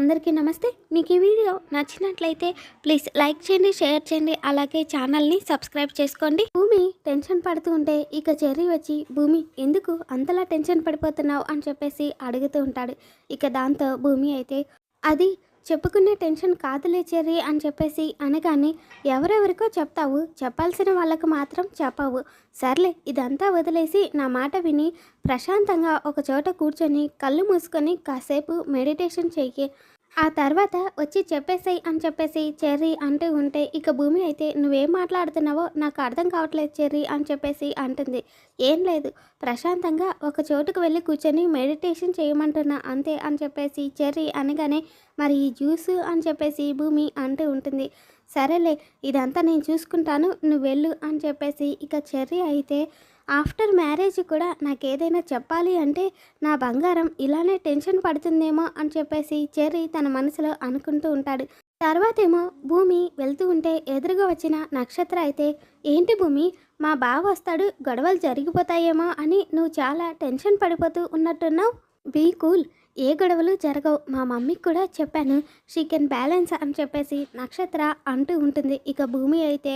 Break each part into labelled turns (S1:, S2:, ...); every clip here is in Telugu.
S1: అందరికీ నమస్తే. మీకు ఈ వీడియో నచ్చినట్లయితే ప్లీజ్ లైక్ చేయండి షేర్ చేయండి అలాగే ఛానల్ని సబ్స్క్రైబ్ చేసుకోండి. భూమి టెన్షన్ పడుతూ ఉంటే ఇక చెర్రీ వచ్చి భూమి ఎందుకు అంతలా టెన్షన్ పడిపోతున్నావు? అని చెప్పేసి అడుగుతూ ఉంటాడు. ఇక దాంతో భూమి అయితే అది చెప్పుకునే టెన్షన్ కాదులే చెర్రీ అని చెప్పేసి అనగానే ఎవరెవరికో చెప్తావు. చెప్పాల్సిన వాళ్ళకు మాత్రం చెప్పవు. సర్లే ఇదంతా వదిలేసి నా మాట విని ప్రశాంతంగా ఒక చోట కూర్చొని కళ్ళు మూసుకొని కాసేపు మెడిటేషన్ చెయ్యి. ఆ తర్వాత వచ్చి చెప్పేసాయి అని చెప్పేసి చెర్రీ అంటూ ఉంటే ఇక భూమి అయితే నువ్వేం మాట్లాడుతున్నావో నాకు అర్థం కావట్లేదు చెర్రీ అని చెప్పేసి అంటుంది. ఏం లేదు ప్రశాంతంగా ఒక చోటుకు వెళ్ళి కూర్చొని మెడిటేషన్ చేయమంటున్నా అంతే అని చెప్పేసి చెర్రీ అనగానే మరి ఈ జ్యూస్ అని చెప్పేసి భూమి అంటూ ఉంటుంది. సరేలే ఇదంతా నేను చూసుకుంటాను నువ్వు వెళ్ళు అని చెప్పేసి ఇక చెర్రీ అయితే ఆఫ్టర్ మ్యారేజ్ కూడా నాకు ఏదైనా చెప్పాలి అంటే నా బంగారం ఇలానే టెన్షన్ పడుతుందేమో అని చెప్పేసి చెర్రీ తన మనసులో అనుకుంటూ ఉంటాడు. తర్వాతేమో భూమి వెళ్తూ ఉంటే ఎదురుగా వచ్చిన నక్షత్ర అయితే ఏంటి భూమి మా బావ వస్తాడు గొడవలు జరిగిపోతాయేమో అని నువ్వు చాలా టెన్షన్ పడిపోతూ ఉన్నట్టున్నావు? బీ కూల్ ఏ గొడవలు జరగవు. మా మమ్మీకి కూడా చెప్పాను షీ కెన్ బ్యాలెన్స్ అని చెప్పేసి నక్షత్ర అంటూ ఉంటుంది. ఇక భూమి అయితే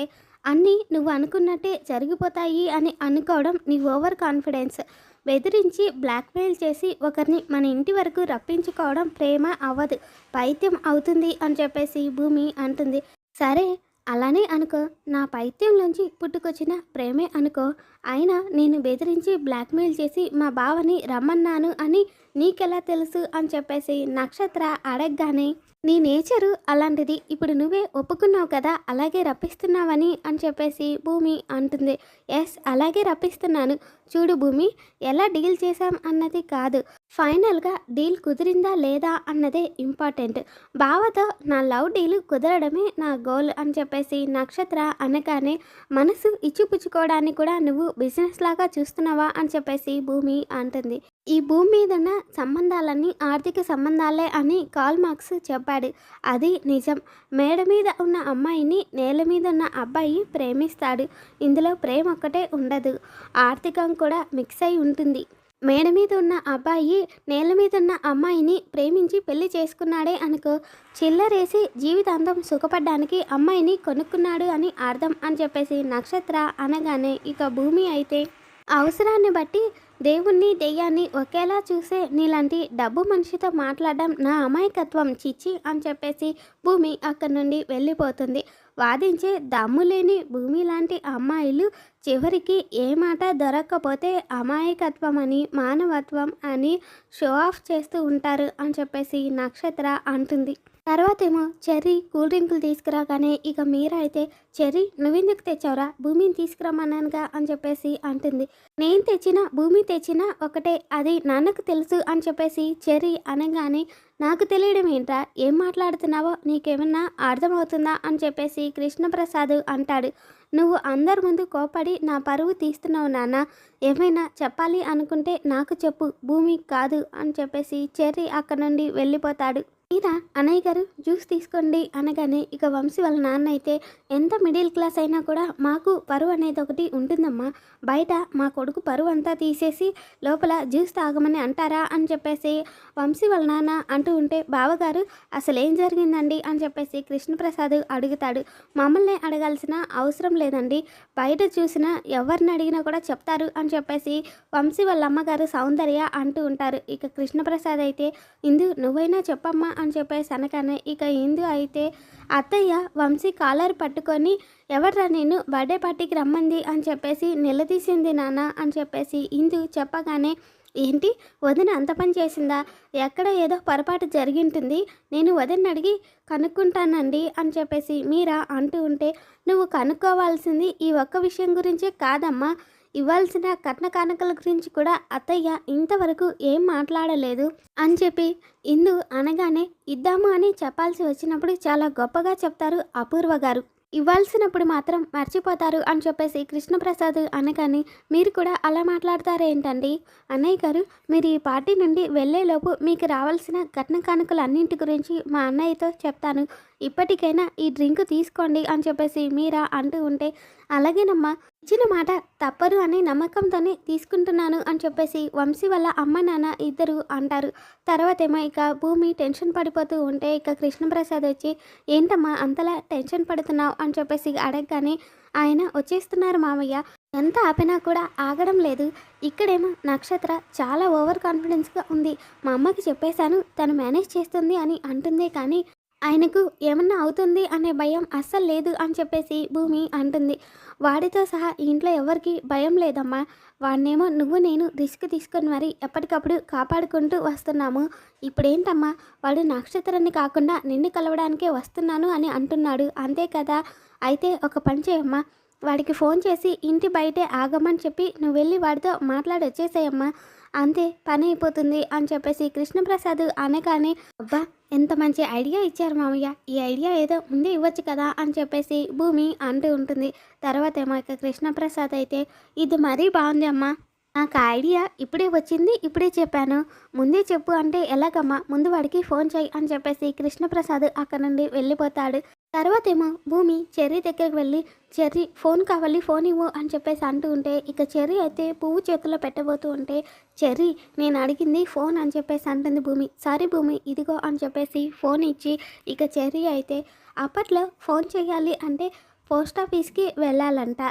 S1: అన్నీ నువ్వు అనుకున్నట్టే జరిగిపోతాయి అని అనుకోవడం నీ ఓవర్ కాన్ఫిడెన్స్. బెదిరించి బ్లాక్మెయిల్ చేసి ఒకరిని మన ఇంటి వరకు రప్పించుకోవడం ప్రేమ అవ్వదు. పైత్యం అవుతుంది అని చెప్పేసి భూమి అంటుంది. సరే అలానే అనుకో. నా పైత్యంలోంచి పుట్టుకొచ్చిన ప్రేమే అనుకో. అయినా నేను బెదిరించి బ్లాక్మెయిల్ చేసి మా బావని రమ్మన్నాను అని నీకెలా తెలుసు అని చెప్పేసి నక్షత్ర అడగగానే నీ నేచరు అలాంటిది. ఇప్పుడు నువ్వే ఒప్పుకున్నావు కదా అలాగే రప్పిస్తున్నావని అని చెప్పేసి భూమి అంటుంది. ఎస్ అలాగే రప్పిస్తున్నాను. చూడు భూమి ఎలా డీల్ చేశాం అన్నది కాదు. ఫైనల్గా డీల్ కుదిరిందా లేదా అన్నదే ఇంపార్టెంట్. బావతో నా లవ్ డీల్ కుదరడమే నా గోల్ అని చెప్పేసి నక్షత్ర అనగానే మనసు ఇచ్చిపుచ్చుకోవడానికి కూడా నువ్వు బిజినెస్ లాగా చూస్తున్నావా అని చెప్పేసి భూమి అంటుంది. ఈ భూమి మీద ఉన్న సంబంధాలన్నీ ఆర్థిక సంబంధాలే అని కాల్ మార్క్స్ చెప్పాడు. అది నిజం. మేడ మీద ఉన్న అమ్మాయిని నేల మీద ఉన్న అబ్బాయి ప్రేమిస్తాడు. ఇందులో ప్రేమ ఒక్కటే ఉండదు. ఆర్థికం కూడా మిక్స్ అయి ఉంటుంది. మేడ మీద ఉన్న అబ్బాయి నేల మీద ఉన్న అమ్మాయిని ప్రేమించి పెళ్ళి చేసుకున్నాడే అనుకో. చిల్లరేసి జీవితాంతం సుఖపడ్డానికి అమ్మాయిని కొనుక్కున్నాడు అని అర్థం అని చెప్పేసి నక్షత్ర అనగానే ఇక భూమి అయితే అవసరాన్ని బట్టి దేవుణ్ణి దెయ్యాన్ని ఒకేలా చూసే నీలాంటి డబ్బు మనిషితో మాట్లాడడం నా అమాయకత్వం చిచ్చి అని చెప్పేసి భూమి అక్కడి నుండి వెళ్ళిపోతుంది. వాదించే దమ్ము లేని భూమి లాంటి అమ్మాయిలు చివరికి ఏ మాట దొరక్కపోతే అమాయకత్వం అని మానవత్వం అని షో ఆఫ్ చేస్తూ ఉంటారు అని చెప్పేసి నక్షత్ర అంటుంది. తర్వాత ఏమో చెర్రీ కూల్ డ్రింకులు తీసుకురాగానే ఇక మీరా అయితే చెర్రీ నువ్వెందుకు తెచ్చావురా? భూమిని తీసుకురమ్మన్నానుగా అని చెప్పేసి అంటుంది. నేను తెచ్చిన భూమి తెచ్చిన ఒకటే అది నాన్నకు తెలుసు అని చెప్పేసి చెర్రీ అనగానే నాకు తెలియడం ఏంట్రా? ఏం మాట్లాడుతున్నావో? నీకేమన్నా అర్థమవుతుందా? అని చెప్పేసి కృష్ణప్రసాద్ అంటాడు. నువ్వు అందరి ముందు కోపడి నా పరువు తీస్తున్నావు నాన్న. ఏమైనా చెప్పాలి అనుకుంటే నాకు చెప్పు. భూమి కాదు అని చెప్పేసి చెర్రీ అక్కడ నుండి వెళ్ళిపోతాడు. మీరా అన్నయ్య గారు జ్యూస్ తీసుకోండి అనగానే ఇక వంశీ వాళ్ళ నాన్న అయితే ఎంత మిడిల్ క్లాస్ అయినా కూడా మాకు పరువు అనేది ఒకటి ఉంటుందమ్మా. బయట మా కొడుకు పరువు అంతా తీసేసి లోపల జ్యూస్ తాగమని అంటారా అని చెప్పేసి వంశీ వాళ్ళ నాన్న అంటూ ఉంటే బావగారు అసలు ఏం జరిగిందండి అని చెప్పేసి కృష్ణప్రసాద్ అడుగుతాడు. మమ్మల్ని అడగాల్సిన అవసరం లేదండి. బయట చూసినా ఎవరిని అడిగినా కూడా చెప్తారు అని చెప్పేసి వంశీ వాళ్ళ అమ్మగారు సౌందర్య అంటూ ఉంటారు. ఇక కృష్ణప్రసాద్ అయితే ఇందు నువ్వైనా చెప్పమ్మా అని చెప్పేసి అనగానే ఇక ఇందు అయితే అత్తయ్య వంశీ కాలర్ పట్టుకొని ఎవర్రా నేను బర్త్డే పార్టీకి రమ్మంది అని చెప్పేసి నిలదీసింది నాన్న అని చెప్పేసి ఇందు చెప్పగానే ఏంటి? వదిన అంత పని చేసిందా? ఎక్కడ ఏదో పొరపాటు జరిగింటుంది? నేను వదిన అడిగి కనుక్కుంటానండి అని చెప్పేసి మీరా అంటూ ఉంటే నువ్వు కనుక్కోవాల్సింది ఈ ఒక్క విషయం గురించే కాదమ్మా. ఇవ్వాల్సిన కట్న కానుకల గురించి కూడా అత్తయ్య ఇంతవరకు ఏం మాట్లాడలేదు అని చెప్పి ఇందు అనగానే ఇద్దాము అని చెప్పాల్సి వచ్చినప్పుడు చాలా గొప్పగా చెప్తారు అపూర్వ గారు. ఇవ్వాల్సినప్పుడు మాత్రం మర్చిపోతారు అని చెప్పేసి కృష్ణప్రసాద్ అనగానే మీరు కూడా అలా మాట్లాడతారేంటండి? అన్నయ్య గారు మీరు ఈ పార్టీ నుండి వెళ్ళేలోపు మీకు రావాల్సిన కట్న కానుకలు అన్నింటి గురించి మా అన్నయ్యతో చెప్తాను. ఇప్పటికైనా ఈ డ్రింక్ తీసుకోండి అని చెప్పేసి మీరా అంటూ ఉంటే అలాగేనమ్మా ఇచ్చిన మాట తప్పరు అనే నమ్మకంతోనే తీసుకుంటున్నాను అని చెప్పేసి వంశీ వల్ల అమ్మ నాన్న ఇద్దరు అంటారు. తర్వాత ఏమో ఇక భూమి టెన్షన్ పడిపోతూ ఉంటే ఇక కృష్ణప్రసాద్ వచ్చి ఏంటమ్మా అంతలా టెన్షన్ పడుతున్నావు? అని చెప్పేసి అడగగానే ఆయన వచ్చేస్తున్నారు మామయ్య. ఎంత ఆపినా కూడా ఆగడం లేదు. ఇక్కడేమో నక్షత్ర చాలా ఓవర్ కాన్ఫిడెన్స్గా ఉంది. మా అమ్మకి చెప్పేశాను తను మేనేజ్ చేస్తుంది అని అంటుందే కానీ ఆయనకు ఏమన్నా అవుతుంది అనే భయం అస్సలు లేదు అని చెప్పేసి భూమి అంటుంది. వాడితో సహా ఇంట్లో ఎవరికి భయం లేదమ్మా. వాడినేమో నువ్వు నేను రిస్క్ తీసుకొని మరి ఎప్పటికప్పుడు కాపాడుకుంటూ వస్తున్నాము. ఇప్పుడేంటమ్మా? వాడు నక్షత్రాన్ని కాకుండా నిన్ను కలవడానికే వస్తున్నాను అని అంటున్నాడు. అంతే కదా? అయితే ఒక పని చేయమ్మా. వాడికి ఫోన్ చేసి ఇంటి బయటే ఆగమని చెప్పి నువ్వు వెళ్ళి వాడితో మాట్లాడి వచ్చేసాయమ్మా అంతే పని అయిపోతుంది అని చెప్పేసి కృష్ణప్రసాద్ అనగానే అబ్బా ఎంత మంచి ఐడియా ఇచ్చారు మామయ్య. ఈ ఐడియా ఏదో ముందే ఇవ్వచ్చు కదా అని చెప్పేసి భూమి అంటూ ఉంటుంది. తర్వాత ఏమో ఇక కృష్ణప్రసాద్ అయితే ఇది మరీ బాగుంది అమ్మా. నాకు ఐడియా ఇప్పుడే వచ్చింది ఇప్పుడే చెప్పాను. ముందే చెప్పు అంటే ఎలాగమ్మా? ముందు వాడికి ఫోన్ చేయి అని చెప్పేసి కృష్ణప్రసాద్ అక్కడ నుండి వెళ్ళిపోతాడు. తర్వాత ఏమో భూమి చెర్రీ దగ్గరికి వెళ్ళి చెర్రీ ఫోన్ కావాలి ఫోన్ ఇవ్వు అని చెప్పేసి అంటూ ఉంటే ఇక చెర్రీ అయితే పువ్వు చేతిలో పెట్టబోతూ ఉంటే చెర్రీ నేను అడిగింది ఫోన్ అని చెప్పేసి అంటుంది భూమి. సారీ భూమి ఇదిగో అని చెప్పేసి ఫోన్ ఇచ్చి ఇక చెర్రీ అయితే అప్పట్లో ఫోన్ చేయాలి అంటే పోస్ట్ ఆఫీస్కి వెళ్ళాలంట.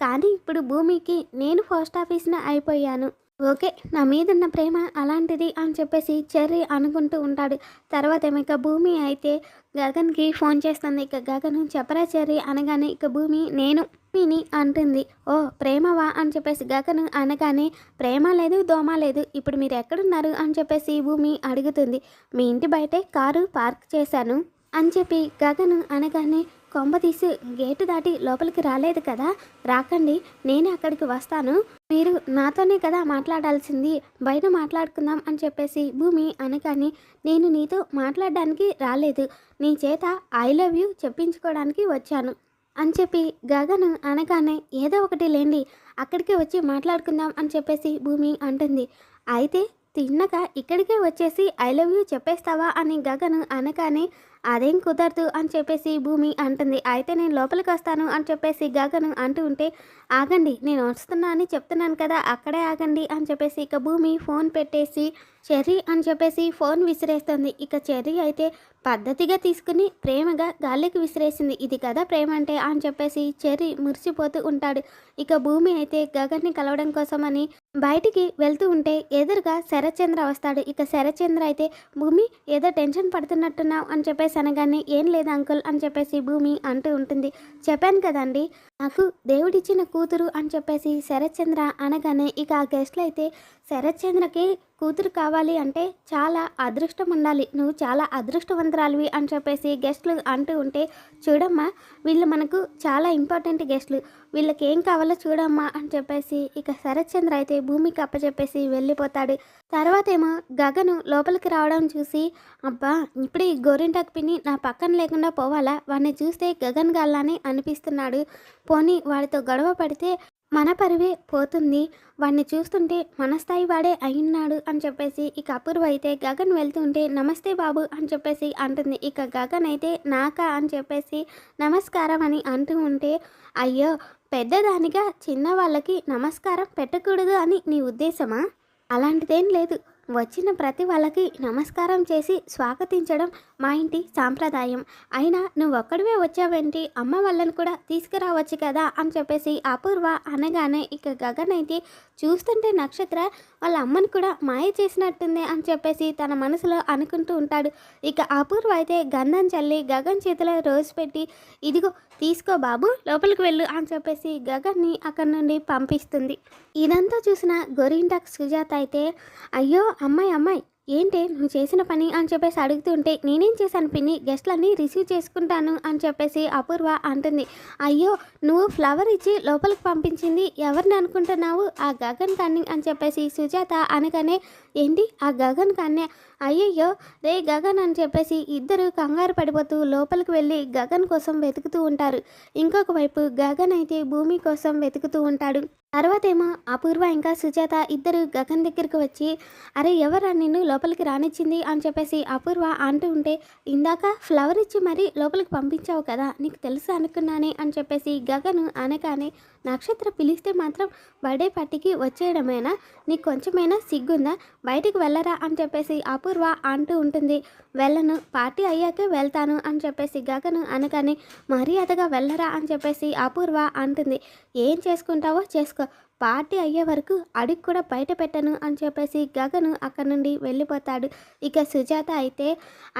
S1: కానీ ఇప్పుడు భూమికి నేను పోస్ట్ ఆఫీస్న అయిపోయాను. ఓకే నా మీద ఉన్న ప్రేమ అలాంటిది అని చెప్పేసి చెర్రీ అనుకుంటూ ఉంటాడు. తర్వాత ఏమో ఇక భూమి అయితే గగన్కి ఫోన్ చేస్తుంది. ఇక గగన్ చెప్పరా చెర్రీ అనగానే ఇక భూమి నేను భూమిని అంటుంది. ఓ ప్రేమవా అని చెప్పేసి గగన్ అనగానే ప్రేమ లేదు దోమ లేదు ఇప్పుడు మీరు ఎక్కడున్నారు అని చెప్పేసి భూమి అడుగుతుంది. మీ ఇంటి బయటే కారు పార్క్ చేశాను అని చెప్పి గగన్ అనగానే కొంబ తీసి గేటు దాటి లోపలికి రాలేదు కదా? రాకండి నేనే అక్కడికి వస్తాను. మీరు నాతోనే కదా మాట్లాడాల్సింది? బయట మాట్లాడుకుందాం అని చెప్పేసి భూమి అనగానే నేను నీతో మాట్లాడడానికి రాలేదు. నీ చేత ఐ లవ్ యూ చెప్పించుకోవడానికి వచ్చాను అని చెప్పి గగన్ అనగానే ఏదో ఒకటి లేండి అక్కడికే వచ్చి మాట్లాడుకుందాం అని చెప్పేసి భూమి అంటుంది. అయితే తిన్నక ఇక్కడికే వచ్చేసి ఐ లవ్ యూ చెప్పేస్తావా అని గగన్ అనగానే అదేం కుదరదు అని చెప్పేసి భూమి అంటుంది. అయితే నేను లోపలికి వస్తాను అని చెప్పేసి గగన్ అంటూ ఉంటే ఆగండి నేను వస్తున్నా అని చెప్తున్నాను కదా అక్కడే ఆగండి అని చెప్పేసి ఇక భూమి ఫోన్ పెట్టేసి చెర్రీ అని చెప్పేసి ఫోన్ విసిరేస్తుంది. ఇక చెర్రీ అయితే పద్ధతిగా తీసుకుని ప్రేమగా గాలికి విసిరేసింది. ఇది కదా ప్రేమ అంటే అని చెప్పేసి చెర్రీ మురిసిపోతూ ఉంటాడు. ఇక భూమి అయితే గగన్ని కలవడం కోసమని బయటికి వెళ్తూ ఉంటే ఎదురుగా శరచంద్ర వస్తాడు. ఇక శరచంద్ర అయితే భూమి ఏదో టెన్షన్ పడుతున్నట్టున్నావు అని చెప్పేసి అనగానే ఏం లేదు అంకుల్ అని చెప్పేసి భూమి అంటూ ఉంటుంది. చెప్పాను కదండి నాకు దేవుడిచ్చిన కూతురు అని చెప్పేసి శరత్చంద్ర అనగానే ఇక ఆ గెస్ట్లు అయితే శరత్చంద్రకి కూతురు కావాలి అంటే చాలా అదృష్టం ఉండాలి. నువ్వు చాలా అదృష్టవంతురాలివి అని చెప్పేసి గెస్ట్లు అంటూ ఉంటే చూడమ్మా వీళ్ళు మనకు చాలా ఇంపార్టెంట్ గెస్ట్లు. వీళ్ళకి ఏం కావాలో చూడమ్మా అని చెప్పేసి ఇక శరత్చంద్ర అయితే భూమికి అప్పచెప్పేసి వెళ్ళిపోతాడు. తర్వాత ఏమో గగను లోపలికి రావడం చూసి అబ్బా ఇప్పుడే ఈ గోరింటాకు పిన్ని నా పక్కన లేకుండా పోవాలా? వాడిని చూస్తే గగన్ గల్లానే అనిపిస్తున్నాడు. పోనీ వాడితో గొడవ పడితే మన పరువే పోతుంది. వాడిని చూస్తుంటే మన స్థాయి వాడే అయ్యున్నాడు అని చెప్పేసి ఇక అపూర్వ అయితే గగన్ వెళ్తుంటే నమస్తే బాబు అని చెప్పేసి అంటుంది. ఇక గగన్ అయితే నాకా అని చెప్పేసి నమస్కారం అని అంటూ ఉంటే అయ్యో పెద్దదానిగా చిన్న వాళ్ళకి నమస్కారం పెట్టకూడదు అని నీ ఉద్దేశమా? అలాంటిదేం లేదు. వచ్చిన ప్రతి వాళ్ళకి నమస్కారం చేసి స్వాగతించడం మా ఇంటి సాంప్రదాయం. అయినా నువ్వు ఒక్కడివే వచ్చావేంటి? అమ్మ వాళ్ళని కూడా తీసుకురావచ్చు కదా అని చెప్పేసి అపూర్వ అనగానే ఇక గగన్ అయితే చూస్తుంటే నక్షత్ర వాళ్ళ అమ్మని కూడా మాయ చేసినట్టుంది అని చెప్పేసి తన మనసులో అనుకుంటూ ఉంటాడు. ఇక అపూర్వ అయితే గంధం చల్లి గగన్ చేతిలో రోజు పెట్టి ఇదిగో తీసుకో బాబు లోపలికి వెళ్ళు అని చెప్పేసి గగన్ని అక్కడి నుండి పంపిస్తుంది. ఇదంతా చూసిన గోరింటాక్ సుజాత అయితే అయ్యో అమ్మాయి అమ్మాయి ఏంటి? నువ్వు చేసిన పని అని చెప్పేసి అడుగుతుంటే నేనేం చేశాను పిన్ని? గెస్ట్లన్నీ రిసీవ్ చేసుకుంటాను అని చెప్పేసి అపూర్వ అంటుంది. అయ్యో నువ్వు ఫ్లవర్ ఇచ్చి లోపలికి పంపించింది ఎవరిని అనుకుంటున్నావు? ఆ గగన్ కన్ని అని చెప్పేసి సుజాత అనగానే ఏంటి? ఆ గగన్ కన్నే అయ్యయ్యో రే గగన్ అని చెప్పేసి ఇద్దరు కంగారు పడిపోతూ లోపలికి వెళ్ళి గగన్ కోసం వెతుకుతూ ఉంటారు. ఇంకొక వైపు గగన్ అయితే భూమి కోసం వెతుకుతూ ఉంటాడు. తర్వాత ఏమో అపూర్వ ఇంకా సుజాత ఇద్దరు గగన్ దగ్గరికి వచ్చి అరే ఎవరా నిన్ను లోపలికి రానిచ్చింది? అని చెప్పేసి అపూర్వ అంటూ ఉంటే ఇందాక ఫ్లవర్ ఇచ్చి మరీ లోపలికి పంపించావు కదా నీకు తెలుసు అనుకున్నానే? అని చెప్పేసి గగను అనగానే నక్షత్ర పిలిస్తే మాత్రం బర్త్డే పార్టీకి వచ్చేయడమేనా? నీకు కొంచెమైనా సిగ్గుందా? బయటికి వెళ్ళరా? అని చెప్పేసి అపూర్వ అంటూ ఉంటుంది వెళ్ళను పార్టీ అయ్యాకే వెళ్తాను అని చెప్పేసి గగను అనగానే మర్యాదగా వెళ్ళరా? అని చెప్పేసి అపూర్వ అంటుంది ఏం చేసుకుంటావో చేసుకో పార్టీ అయ్యే వరకు అడుగు కూడా బయట పెట్టను అని చెప్పేసి గగను అక్కడి నుండి వెళ్ళిపోతాడు. ఇక సుజాత అయితే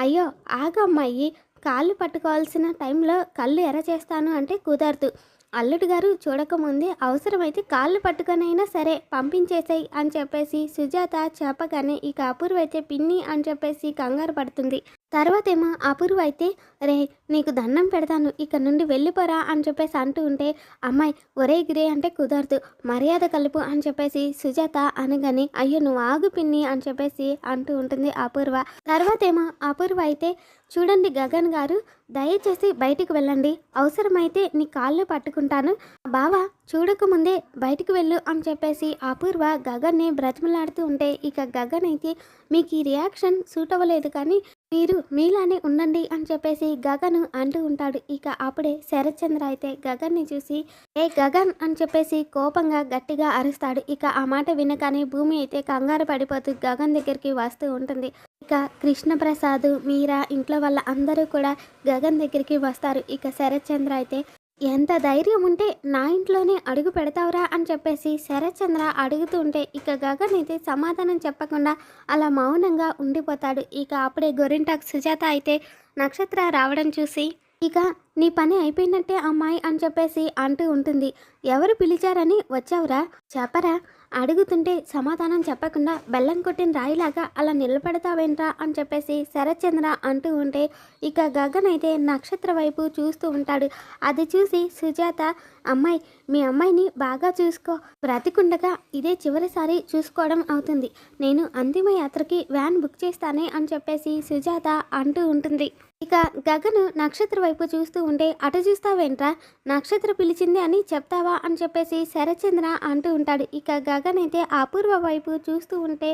S1: అయ్యో ఆగమ్మాయి కాళ్ళు పట్టుకోవాల్సిన టైంలో కళ్ళు ఎర్ర చేస్తాను అంటే కుదరదు. అల్లుడు గారు చూడకముందే అవసరమైతే కాళ్ళు పట్టుకొనైనా సరే పంపించేసాయి అని చెప్పేసి సుజాత చెప్పగానే ఇక అపూర్వ అయితే పిన్ని అని చెప్పేసి కంగారు పడుతుంది. తర్వాత ఏమో అపూర్వ అయితే రే నీకు దండం పెడతాను ఇక్కడ నుండి వెళ్ళిపోరా అని చెప్పేసి అంటూ ఉంటే అమ్మాయి ఒరే గిరే అంటే కుదరదు మర్యాద కలుపు అని చెప్పేసి సుజాత అనగాని అయ్యో నువ్వు ఆగు పిన్ని అని చెప్పేసి అంటూ ఉంటుంది అపూర్వ. తర్వాత ఏమో అపూర్వ అయితే చూడండి గగన్ గారు దయచేసి బయటికి వెళ్ళండి అవసరమైతే నీ కాళ్ళు పట్టుకుంటాను బావా చూడకముందే బయటికి వెళ్ళు అని చెప్పేసి అపూర్వ గగన్ని బ్రతిమలాడుతూ ఉంటే ఇక గగన్ అయితే మీకు ఈ రియాక్షన్ సూట్ అవ్వలేదు కానీ మీరు మీలానే ఉండండి అని చెప్పేసి గగన్ అంటూ ఉంటాడు. ఇక అప్పుడే శరత్చంద్ర అయితే గగన్ని చూసి ఏ గగన్ అని చెప్పేసి కోపంగా గట్టిగా అరుస్తాడు. ఇక ఆ మాట వినగానే భూమి అయితే కంగారు పడిపోతూ గగన్ దగ్గరికి వస్తూ ఉంటుంది. ఇక కృష్ణప్రసాద్ మీరా ఇంట్లో వాళ్ళ అందరూ కూడా గగన్ దగ్గరికి వస్తారు. ఇక శరత్చంద్ర అయితే ఎంత ధైర్యం ఉంటే నా ఇంట్లోనే అడుగు పెడతావురా అని చెప్పేసి శరత్చంద్ర అడుగుతూ ఉంటే ఇక గగన్ అయితే సమాధానం చెప్పకుండా అలా మౌనంగా ఉండిపోతాడు. ఇక అప్పుడే గొరింటాక్ సుజాత అయితే నక్షత్ర రావడం చూసి ఇక నీ పని అయిపోయినట్టే అమ్మాయి అని చెప్పేసి అంటూ ఉంటుంది. ఎవరు పిలిచారని వచ్చావురా? చెప్పరా? అడుగుతుంటే సమాధానం చెప్పకుండా బెల్లం కొట్టిన రాయిలాగా అలా నిలబడతావేంట్రా అని చెప్పేసి శరత్చంద్ర అంటూ ఉంటే ఇక గగన్ అయితే నక్షత్ర వైపు చూస్తూ ఉంటాడు. అది చూసి సుజాత అమ్మాయి మీ అమ్మాయిని బాగా చూసుకో. బ్రతికుండగా ఇదే చివరిసారి చూసుకోవడం అవుతుంది. నేను అంతిమ యాత్రకి వ్యాన్ బుక్ చేస్తానే అని చెప్పేసి సుజాత అంటూ ఉంటుంది. ఇక గగను నక్షత్ర వైపు చూస్తూ ఉంటే అటు చూస్తావేంట్రా? నక్షత్ర పిలిచింది అని చెప్తావా అని చెప్పేసి శరచంద్ర అంటూ ఉంటాడు. ఇక గగన్ అయితే అపూర్వ వైపు చూస్తూ ఉంటే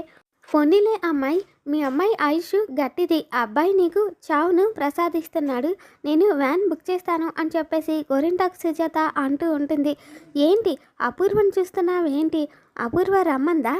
S1: పొన్నిలే అమ్మాయి మీ అమ్మాయి ఆయుష్ గట్టిది. ఆ అబ్బాయి నీకు చావును ప్రసాదిస్తున్నాడు. నేను వ్యాన్ బుక్ చేస్తాను అని చెప్పేసి గోరింటాకు సుజాత అంటూ ఉంటుంది. ఏంటి? అపూర్వం చూస్తున్నావేంటి? అపూర్వ రమ్మందా?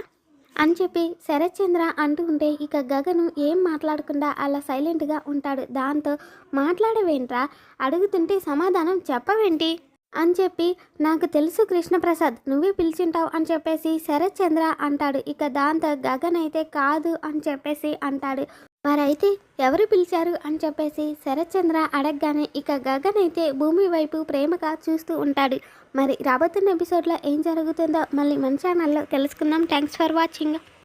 S1: అని చెప్పి శరత్చంద్ర అంటూ ఉంటే ఇక గగను ఏం మాట్లాడకుండా అలా సైలెంట్గా ఉంటాడు. దాంతో మాట్లాడవేంట్రా? అడుగుతుంటే సమాధానం చెప్పవేంటి? అని చెప్పి నాకు తెలుసు కృష్ణప్రసాద్ నువ్వే పిలిచింటావు అని చెప్పేసి శరత్చంద్ర అంటాడు. ఇక దాంతో గగన్ అయితే కాదు అని చెప్పేసి అంటాడు. మరైతే ఎవరు పిలిచారు అని చెప్పేసి శరత్చంద్ర అడగగానే ఇక గగన్ అయితే భూమి వైపు ప్రేమగా చూస్తూ ఉంటాడు. మరి రాబోతున్న ఎపిసోడ్లో ఏం జరుగుతుందో మళ్ళీ మన ఛానల్లో తెలుసుకుందాం. Thanks for watching